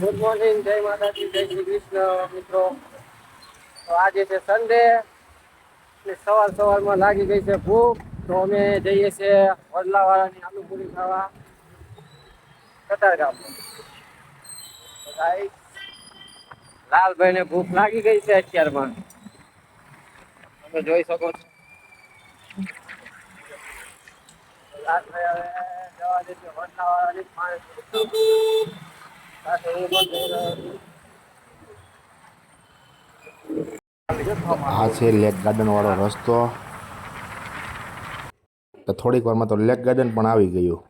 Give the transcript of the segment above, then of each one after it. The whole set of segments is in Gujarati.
ગુડ મોર્નિંગ જય માતાજી જય શ્રી કૃષ્ણ મિત્રો. તો આજે છે સન્ડે ને સવાર સવારમાં લાગી ગઈ છે ભૂખ. તો અમે જઈએ છીએ વડલાવાળાની આલુપુરી ખાવા. કતારગામ લાલભાઈને ભૂખ લાગી ગઈ છે અત્યારમાં. તમે જોઈ શકો છો. લાલભાઈ હવે જવા દેજો વડલાવાળાની પાણી આ છે લેક ગાર્ડન વાળો રસ્તો. તો થોડીક વારમાં તો લેક ગાર્ડન પણ આવી ગયું.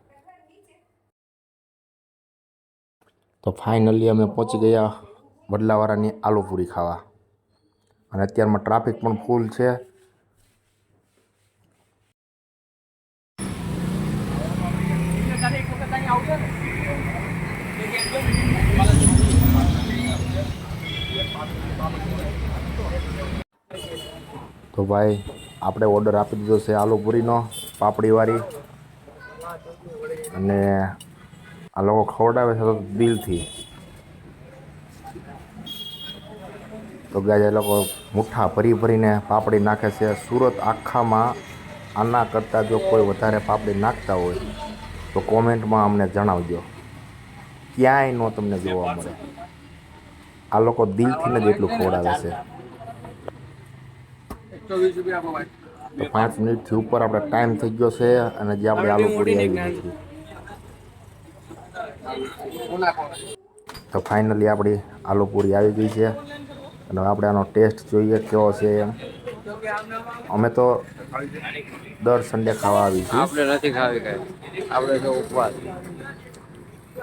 તો ફાઇનલી અમે પહોંચી ગયા વડલાવાળાની આલુપૂરી ખાવા. અને અત્યારમાં ટ્રાફિક પણ ફૂલ છે. તો ભાઈ, આપણે ઓર્ડર આપી દીધો છે આલુપૂરીનો, પાપડીવાળી. અને આ લોકો ખવડાવે છે તો દિલથી. તો ગાય, એ લોકો મુઠ્ઠા ભરી ભરીને પાપડી નાખે છે. સુરત આખામાં આના કરતાં જો કોઈ વધારે પાપડી નાખતા હોય, તો કોમેન્ટમાં અમને જણાવજો. ક્યાંય નો તમને જોવા મળે. આ લોકો દિલથી જ એટલું ખવડાવે છે. તો પાંચ મિનિટથી ઉપર આપણે ટાઈમ થઈ ગયો છે અને જે આપણે આલુ પૂરી આવી નથી તો ફાઇનલી આપણી આલુ પૂરી આવી ગઈ છે. અને આપણે આનો ટેસ્ટ જોઈએ કેવો છે એમ. અમે તો દર સન્ડે ખાવા આવી છીએ આપણે નથી ખાવી કાંઈ. આપણે તો ઉપવાસ. તો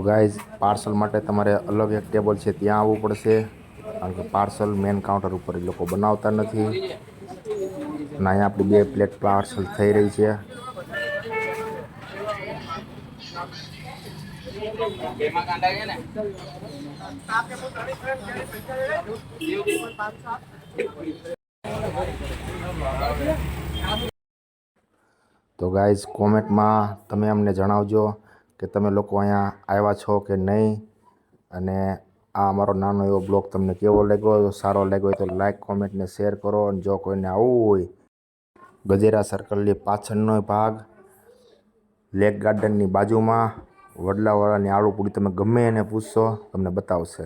ગાઈઝ પાર્સલ માટે તમારે અલગ એક ટેબલ છે, ત્યાં આવવું પડશે. કારણ કે પાર્સલ મેન કાઉન્ટર ઉપર એ લોકો બનાવતા નથી. અને અહીંયા આપણી બે પ્લેટ પાર્સલ થઈ રહી છે. તો ગાઈઝ કોમેન્ટમાં તમે અમને જણાવજો કે તમે લોકો અહીંયા આવ્યા છો કે નહીં? અને આ અમારો નાનો એવો બ્લોગ તમને કેવો લાગ્યો? સારો લાગ્યો હોય તો લાઇક કોમેન્ટને શેર કરો. અને જો કોઈને આવવું હોય, ગજેરા સર્કલની પાછળનો ભાગ લેક ગાર્ડનની બાજુમાં વડલાવાળાની આળુપૂરી તમે ગમે એને પૂછશો તમને બતાવશે.